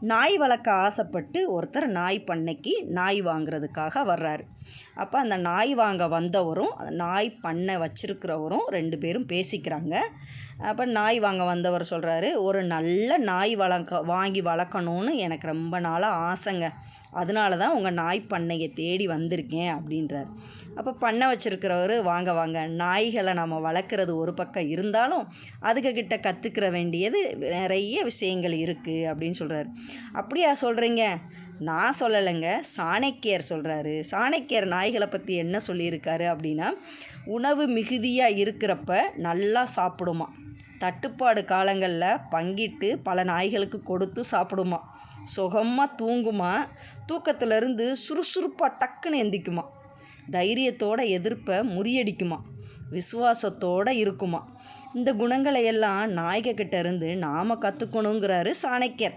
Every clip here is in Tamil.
நாய் வளர்க்க ஆசைப்பட்டு ஒருத்தர் நாய் பண்ணைக்கு நாய் வாங்குறதுக்காக வர்றாரு. அப்போ அந்த நாய் வாங்க வந்தவரும் நாய் பண்ணை வச்சுருக்கிறவரும் ரெண்டு பேரும் பேசிக்கிறாங்க. அப்போ நாய் வாங்க வந்தவர் சொல்கிறாரு ஒரு நல்ல நாய் வளர்க்க வாங்கி வளர்க்கணுன்னு எனக்கு ரொம்ப நாளாக ஆசைங்க. அதனால தான் உங்கள் நாய் பண்ணையை தேடி வந்திருக்கேன் அப்படின்றார். அப்போ பண்ணை வச்சுருக்கிறவர் வாங்க வாங்க நாய்களை நம்ம வளர்க்குறது ஒரு பக்கம் இருந்தாலும் அதுக்கிட்ட கற்றுக்கிற வேண்டியது நிறைய விஷயங்கள் இருக்குது அப்படின்னு சொல்கிறாரு அப்படியா சொல்கிறீங்க நான் சொல்லலைங்க சாணக்கியர் சொல்கிறாரு சாணக்கியர் நாய்களை பற்றி என்ன சொல்லியிருக்காரு அப்படின்னா உணவு மிகுதியாக இருக்கிறப்ப நல்லா சாப்பிடுமா. தட்டுப்பாடு காலங்களில் பங்கிட்டு பல நாய்களுக்கு கொடுத்து சாப்பிடுமா. சுகமாக தூங்குமா. தூக்கத்திலிருந்து சுறுசுறுப்பாக டக்குன்னு எந்திக்குமா. தைரியத்தோட எதிர்ப்பை முறியடிக்குமா. விசுவாசத்தோடு இருக்குமா. இந்த குணங்களை எல்லாம் நாய்கக்கிட்ட இருந்து நாம் கற்றுக்கணுங்கிறாரு சாணக்கியர்.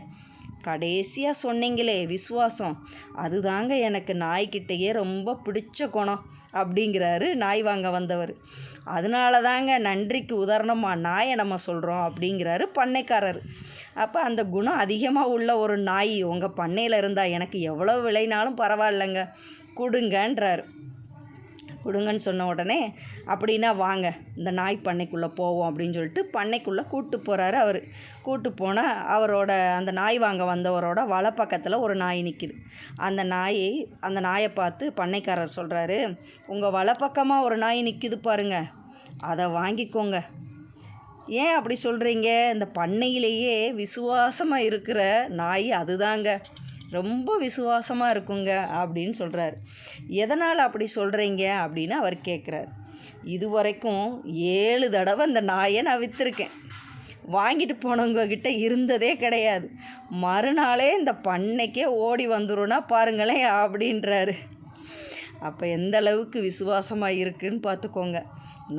கடைசியாக சொன்னீங்களே விசுவாசம். அதுதாங்க எனக்கு நாய்கிட்டேயே ரொம்ப பிடிச்ச குணம் அப்படிங்கிறாரு நாய் வாங்க வந்தவர். அதனால தாங்க நன்றிக்கு உதாரணமாக நாயை நம்ம சொல்கிறோம் அப்படிங்கிறாரு பண்ணைக்காரர். அப்போ அந்த குணம் அதிகமாக உள்ள ஒரு நாய் உங்கள் பண்ணையில் இருந்தால் எனக்கு எவ்வளோ விலைனாலும் பரவாயில்லைங்க. கொடுங்கன்றார். கொடுங்கன்னு சொன்ன உடனே அப்படின்னா வாங்க இந்த நாய் பண்ணைக்குள்ளே போவோம் அப்படின்னு சொல்லிட்டு பண்ணைக்குள்ளே கூட்டு போகிறாரு அவர். கூட்டு போனால் அவரோட அந்த நாய் வாங்க வந்தவரோட வலை பக்கத்தில் ஒரு நாய் நிற்கிது அந்த நாயை அந்த நாயை பார்த்து பண்ணைக்காரர் சொல்கிறாரு உங்கள் வலை பக்கமாக ஒரு நாய் நிற்கிது பாருங்க அதை வாங்கிக்கோங்க. ஏன் அப்படி சொல்கிறீங்க இந்த பண்ணையிலேயே விசுவாசமாக இருக்கிற நாய் அதுதாங்க. ரொம்ப விசுவாசமாக இருக்குங்க அப்படின்னு சொல்கிறாரு எதனால் அப்படி சொல்கிறீங்க அப்படின்னு அவர் கேட்குறாரு இது வரைக்கும் ஏழு தடவை இந்த நாயை நான் விற்றுருக்கேன் வாங்கிட்டு போனவங்க கிட்ட இருந்ததே கிடையாது. மறுநாளே இந்த பண்ணைக்கே ஓடி வந்துரும்னா பாருங்களேன் அப்படின்றாரு. அப்போ எந்த அளவுக்கு விசுவாசமாக இருக்குன்னு பார்த்துக்கோங்க.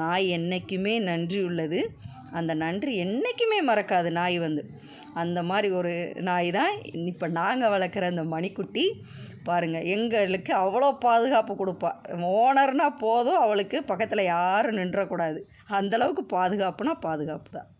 நாய் என்றைக்குமே நன்றி உள்ளது. அந்த நன்றி என்றைக்குமே மறக்காது நாய் வந்து. அந்த மாதிரி ஒரு நாய் தான் இப்போ நாங்கள் வளர்க்குற அந்த மணிக்குட்டி பாருங்கள் எங்களுக்கு அவ்வளோ பாதுகாப்பு கொடுப்பா. ஓனர்னால் போதும் அவளுக்கு பக்கத்தில் யாரும் நின்றக்கூடாது. அந்தளவுக்கு பாதுகாப்புனா பாதுகாப்பு தான்.